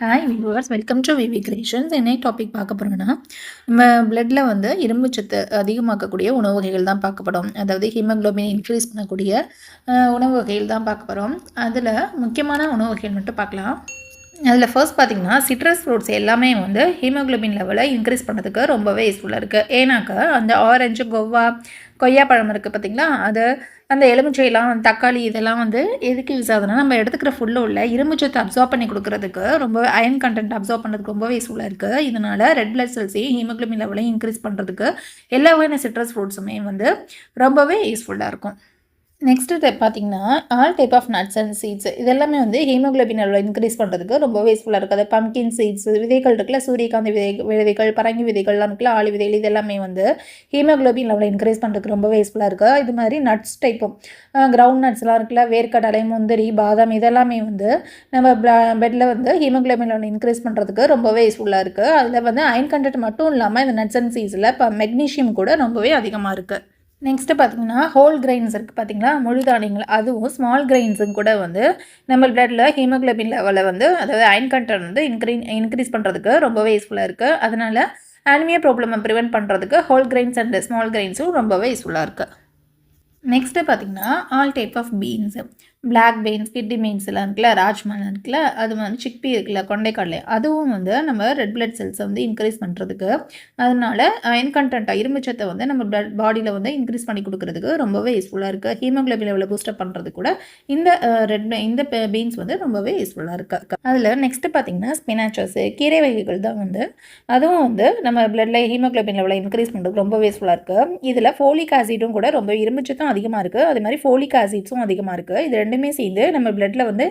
Hi viewers welcome to VV creations என்ன topic பார்க்க போகிறோங்கன்னா நம்ம பிளட்டில் வந்து இரும்பு சத்து அதிகமாக்கக்கூடிய உணவு வகைகள் தான் பார்க்கப்படும் அதாவது ஹீமோக்ளோபின் இன்க்ரீஸ் பண்ணக்கூடிய உணவு வகைகள் தான் பார்க்க போகிறோம் அதில் முக்கியமான உணவு வகைகள் மட்டும் பார்க்கலாம். அதில் ஃபர்ஸ்ட் பார்த்திங்கன்னா சிட்ரஸ் ஃப்ரூட்ஸ் எல்லாமே வந்து ஹீமோக்ளோபின் லெவலை இன்க்ரீஸ் பண்ணுறதுக்கு ரொம்பவே யூஸ்ஃபுல்லாக இருக்குது ஏன்னாக்கா அந்த ஆரஞ்சு கொவ்வா கொய்யாப்பழம் இருக்குது பார்த்திங்களா அது அந்த எலுமிச்சையெல்லாம் தக்காளி இதெல்லாம் வந்து எதுக்கு யூஸ் ஆகுதுன்னா நம்ம எடுத்துக்கிற ஃபுல்லில் உள்ள இரும்புச்சத்தை அப்சார்ப் பண்ணி கொடுக்குறதுக்கு ரொம்ப அயன் கண்டென்ட் அப்சார்ப் பண்ணுறதுக்கு ரொம்பவே யூஸ்ஃபுல்லாக இருக்குது இதனால் ரெட் பிளட் செல்ஸையும் ஹீமோக்ளோபின் லெவலையும் இன்க்ரீஸ் பண்ணுறதுக்கு எல்லா வகையான சிட்ரஸ் ஃப்ரூட்ஸுமே வந்து ரொம்பவே யூஸ்ஃபுல்லாக இருக்கும். நெக்ஸ்ட்டு டைப் பார்த்தீங்கன்னா all type of nuts and seeds இதெல்லாமே வந்து ஹீமோக்ளோபின் அளவில் இன்க்ரீஸ் பண்ணுறதுக்கு ரொம்ப யூஸ்ஃபுல்லாக இருக்குது பம்கின் சீட்ஸ் விதைகள் இருக்குல்ல சூரியகாந்தி விதை விதைகள் பரங்கி விதைகள்லாம் இருக்குல்ல ஆளி விதைகள் இதெல்லாமே வந்து ஹீமோக்ளோபின் லெவலில் இன்க்ரீஸ் பண்ணுறதுக்கு ரொம்ப யூஸ்ஃபுல்லாக இருக்குது இது மாதிரி நட்ஸ் டைப்பும் கிரவுண்ட் நட்ஸ்லாம் இருக்குல்ல வேர்க்கடலை முந்திரி பாதாம் இதெல்லாமே வந்து நம்ம பெட்டில் வந்து ஹீமோக்ளோபின் லெவல் இன்க்ரீஸ் பண்ணுறதுக்கு ரொம்பவே யூஸ்ஃபுல்லாக இருக்குது அதில் வந்து அயன் கண்டென்ட் மட்டும் இல்லாமல் இந்த நட்ஸ் அண்ட் சீட்ஸில் இப்போ மெக்னீஷியம் கூட ரொம்பவே அதிகமாக இருக்குது நெக்ஸ்ட்டு பார்த்தீங்கன்னா ஹோல் கிரெயின்ஸ் இருக்குது பார்த்திங்களா? முழு தானியங்கள் அதுவும் ஸ்மால் கிரெயின்ஸும் கூட வந்து நம்ம பிளட்டில் ஹீமோக்ளோபின் லெவலில் வந்து அதாவது அயன் கண்டென்ட் வந்து இன்க்ரீ இன்க்ரீஸ் பண்ணுறதுக்கு ரொம்பவே யூஸ்ஃபுல்லாக இருக்குது அதனால் ஆனிமியா ப்ராப்ளமை ப்ரிவெண்ட் பண்ணுறதுக்கு ஹோல் கிரெயின்ஸ் அண்ட் ஸ்மால் கிரெயின்ஸும் ரொம்பவே யூஸ்ஃபுல்லாக இருக்குது நெக்ஸ்ட்டு பார்த்தீங்கன்னா all type of beans black beans kidney beans எல்லாம் இருக்குல்ல ராஜ்மாலாம் இருக்குல்ல அது வந்து சிக்பி இருக்குல்ல கொண்டைக்கடலை. அதுவும் வந்து நம்ம ரெட் பிளட் செல்ஸை வந்து இன்க்ரீஸ் பண்ணுறதுக்கு அதனால அயன் கண்டென்ட்டாக இரும்புச்சத்தை வந்து நம்ம பிளட் பாடியில் வந்து இன்க்ரீஸ் பண்ணி கொடுக்குறதுக்கு ரொம்பவே யூஸ்ஃபுல்லாக இருக்குது ஹீமோக்ளோபின் லெவலில் பூஸ்டப் பண்ணுறது கூட இந்த ரெட் இந்த பீன்ஸ் வந்து ரொம்பவே யூஸ்ஃபுல்லாக இருக்குது அதில் நெக்ஸ்ட்டு பார்த்தீங்கன்னா ஸ்பினாச்சஸ் கீரை வகைகள் தான் வந்து அதுவும் வந்து நம்ம பிளட்டில் ஹீமோக்ளோபின் லெவலில் இன்க்ரீஸ் பண்ணுறதுக்கு ரொம்ப யூஸ்ஃபுல்லாக இருக்குது இதில் ஃபோலிக் ஆசிடும் கூட ரொம்ப இரும்புச்சத்தும் அதிகமாக இருக்குது அதே மாதிரி ஃபோலிக் ஆசிட்ஸும் அதிகமாக இருக்குது இது ரெண்டுமே சேர்ந்து நம்ம பிளட்டில் வந்து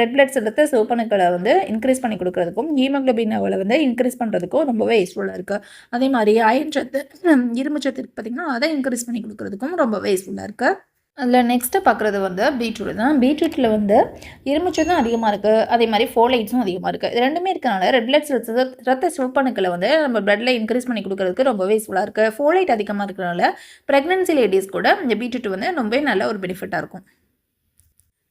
ரெட் பிளட் செலுத்த சிவப்பணுக்களை வந்து இன்க்ரீஸ் பண்ணி கொடுக்குறதுக்கும் ஹீமோக்ளோபின் அவளை வந்து இன்க்ரீஸ் பண்ணுறதுக்கும் ரொம்பவே யூஸ்ஃபுல்லாக இருக்குது அதே மாதிரி அயன் சத்து இரும்பு சத்து பார்த்திங்கன்னா அதை இன்க்ரீஸ் பண்ணி கொடுக்குறதுக்கும் ரொம்பவே யூஸ்ஃபுல்லாக இருக்குது அதில் நெக்ஸ்ட்டு பார்க்குறது வந்து பீட்ரூட் தான். பீட்ரூட்டில் வந்து இரும்புச்சதும் அதிகமாக இருக்குது அதே மாதிரி ஃபோலைட்ஸும் அதிகமாக இருக்குது இது ரெண்டுமே இருக்கனால ரெட் பிளட் செல்ஸ் ரத்த சிவப்பணுக்களை வந்து நம்ம பிளட்டில் இன்க்ரீஸ் பண்ணி கொடுக்குறதுக்கு ரொம்பவே யூஸ்ஃபுல்லாக இருக்குது ஃபோலைட் அதிகமாக இருக்கிறனால ப்ரெக்னென்சி லேடிஸ் கூட இந்த பீட்ரூட் வந்து ரொம்பவே நல்ல ஒரு பெனிஃபிட்டாக இருக்கும்.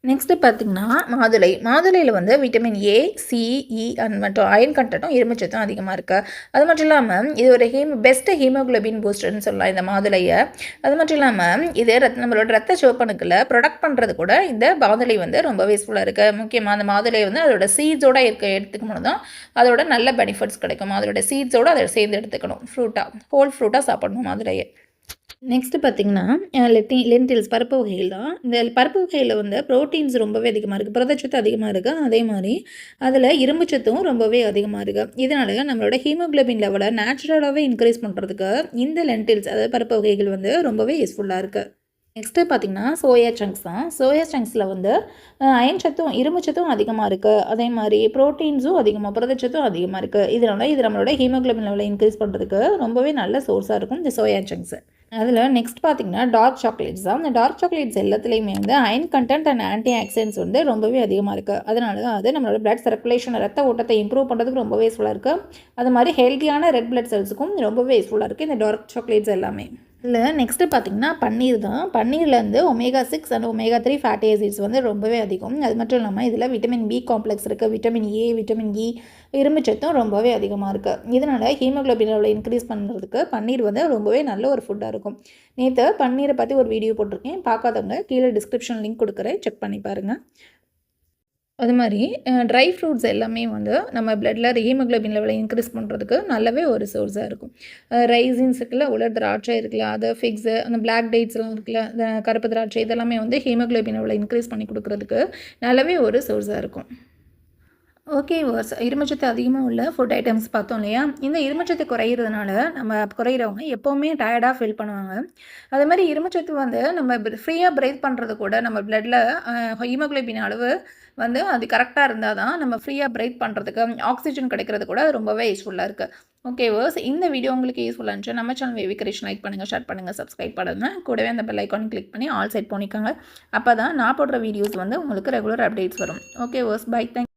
நெக்ஸ்ட்டு பார்த்திங்கன்னா மாதுளை. மாதுளையில் வந்து vitamin A C E and e மற்றும் அயன் கண்டட்டும் இரும்புச்சத்தும் அதிகமாக இருக்குது அது மட்டும் இல்லாமல் இது ஒரு ஹீம் பெஸ்ட்டு ஹீமோக்ளோபின் பூஸ்டர்னு சொல்லலாம் இந்த மாதுளையை. அது மட்டும் இல்லாமல் இது ரத் நம்மளோட ரத்த சிவப்பணுக்களை ப்ரொடக்ட் பண்ணுறது கூட இந்த மாதுளை வந்து ரொம்ப யூஸ்ஃபுல்லாக இருக்குது முக்கியமாக அந்த மாதுளை வந்து அதோட சீட்ஸோடு இருக்க எடுத்துக்கணும் தான் அதோட நல்ல பெனிஃபிட்ஸ் கிடைக்கும். அதோட சீட்ஸோடு அதை சேர்ந்து எடுத்துக்கணும். ஃப்ரூட்டாக ஹோல் ஃப்ரூட்டாக சாப்பிடணும் மாதுளையை. நெக்ஸ்ட்டு பார்த்தீங்கன்னா லெட்டி லென்டில்ஸ் பருப்பு வகைகள் தான். இந்த பருப்பு வகையில் வந்து ப்ரோட்டீன்ஸ் ரொம்பவே அதிகமாக இருக்குது புரதச்சத்து அதிகமாக இருக்குது அதே மாதிரி அதில் இரும்பு சத்தும் ரொம்பவே அதிகமாக இருக்குது இதனால நம்மளோட ஹீமோக்ளோபின் லெவலை நேச்சுரலாகவே இன்க்ரீஸ் பண்ணுறதுக்கு இந்த லென்டில்ஸ் அதாவது பருப்பு வகைகள் வந்து ரொம்பவே யூஸ்ஃபுல்லாக இருக்குது நெக்ஸ்ட்டு பார்த்திங்கன்னா சோயா சங்க்ஸ் தான். சோயா சங்க்ஸில் வந்து அயன் சத்தும் இரும்பு சத்தும் அதிகமாக இருக்குது அதே மாதிரி ப்ரோட்டீன்ஸும் அதிகமாக புரதச்சத்தும் அதிகமாக இருக்குது இதனால் இது நம்மளோட ஹீமோக்ளோபின் லெவலை இன்க்ரீஸ் பண்ணுறதுக்கு ரொம்பவே நல்ல சோர்ஸாக இருக்கும் இந்த சோயா சங்க்ஸு அதில் நெக்ஸ்ட் பார்த்திங்கன்னா டார்க் சாக்லேட்ஸ் தான். அந்த டார்க் சாக்லேட்ஸ் எல்லாத்துலேயுமே வந்து iron content and antioxidants வந்து ரொம்பவே அதிகமாக இருக்குது அதனால தான் அது நம்மளோட பிளட் சர்க்குலேஷன் ரத்த ஓட்டத்தை இம்ப்ரூவ் பண்ணுறதுக்கு ரொம்பவே யூஸ்ஃபுல்லாக இருக்குது அது மாதிரி ஹெல்த்தியான ரெட் பிளட் செல்ஸுக்கும் ரொம்பவே யூஸ்ஃபுல்லாக இருக்குது இந்த டார்க் சாக்லேட்ஸ் எல்லாமே. இல்லை நெக்ஸ்ட்டு பார்த்திங்கன்னா பன்னீர் தான். பன்னீர்லேருந்து omega six and omega three fatty acids வந்து ரொம்பவே அதிகம். அது மட்டும் இல்லாமல் இதில் விட்டமின் பி காம்ப்ளெக்ஸ் இருக்குது vitamin A vitamin E e, இரும்புச்சத்தும் ரொம்பவே அதிகமாக இருக்குது இதனால் ஹீமோக்ளோபின் அளவில் இன்க்ரீஸ் பண்ணுறதுக்கு பன்னீர் வந்து ரொம்பவே நல்ல ஒரு ஃபுட்டாக இருக்கும். நேற்று பன்னீரை பற்றி ஒரு வீடியோ போட்டிருக்கேன். பார்க்காதவங்க கீழே டிஸ்கிரிப்ஷன் லிங்க் கொடுக்குறேன். செக் பண்ணி பாருங்கள் அது மாதிரி ட்ரை ஃப்ரூட்ஸ் எல்லாமே வந்து நம்ம பிளட்டில் ஹீமோக்ளோபின் லெவலை இன்க்ரீஸ் பண்ணுறதுக்கு நல்லாவே ஒரு சோர்ஸாக இருக்கும். ரைசின்ஸ் இருக்குல்ல உலர் திராட்சை இருக்குல்ல அது ஃபிக்ஸு அந்த பிளாக் டேட்ஸ்லாம் இருக்குல்ல கருப்பு திராட்சை இதெல்லாமே வந்து ஹீமோக்ளோபின் லெவலை இன்க்ரீஸ் பண்ணி கொடுக்குறதுக்கு நல்லாவே ஒரு சோர்ஸாக இருக்கும். ஓகே வர்ஸ் இருமச்சத்து அதிகமாக உள்ள ஃபுட் ஐட்டம்ஸ் பார்த்தோம் இல்லையா? இந்த இருமச்சத்து குறையிறதுனால நம்ம குறையிறவங்க எப்போவுமே டயர்டாக ஃபீல் பண்ணுவாங்க. அதே மாதிரி இருமச்சத்து வந்து நம்ம ஃப்ரீயாக பிரீத் பண்ணுறது கூட நம்ம பிளட்டில் ஹீமோக்ளோபின் அளவு வந்து அது கரெக்டாக இருந்தால் தான் நம்ம ஃப்ரீயாக பிரீத் பண்ணுறதுக்கு ஆக்சிஜன் கிடைக்கிறது கூட ரொம்பவே யூஸ்ஃபுல்லாக இருக்குது ஓகே வர்ஸ் இந்த வீடியோ உங்களுக்கு யூஸ்ஃபுல்லாக இருந்துச்சு நம்ம சேனல் வேவி கிரேஷன் லைக் பண்ணுங்கள் ஷேர் பண்ணுங்கள் சப்ஸ்கிரைப் பண்ணுங்கள் கூடவே அந்த பெல் ஐக்கான் கிளிக் பண்ணி ஆல் செட் பண்ணிக்கோங்க. அப்போ தான் நான் போடுற வீடியோஸ் வந்து உங்களுக்கு ரெகுலர் அப்டேட்ஸ் வரும். Okay viewers bye thank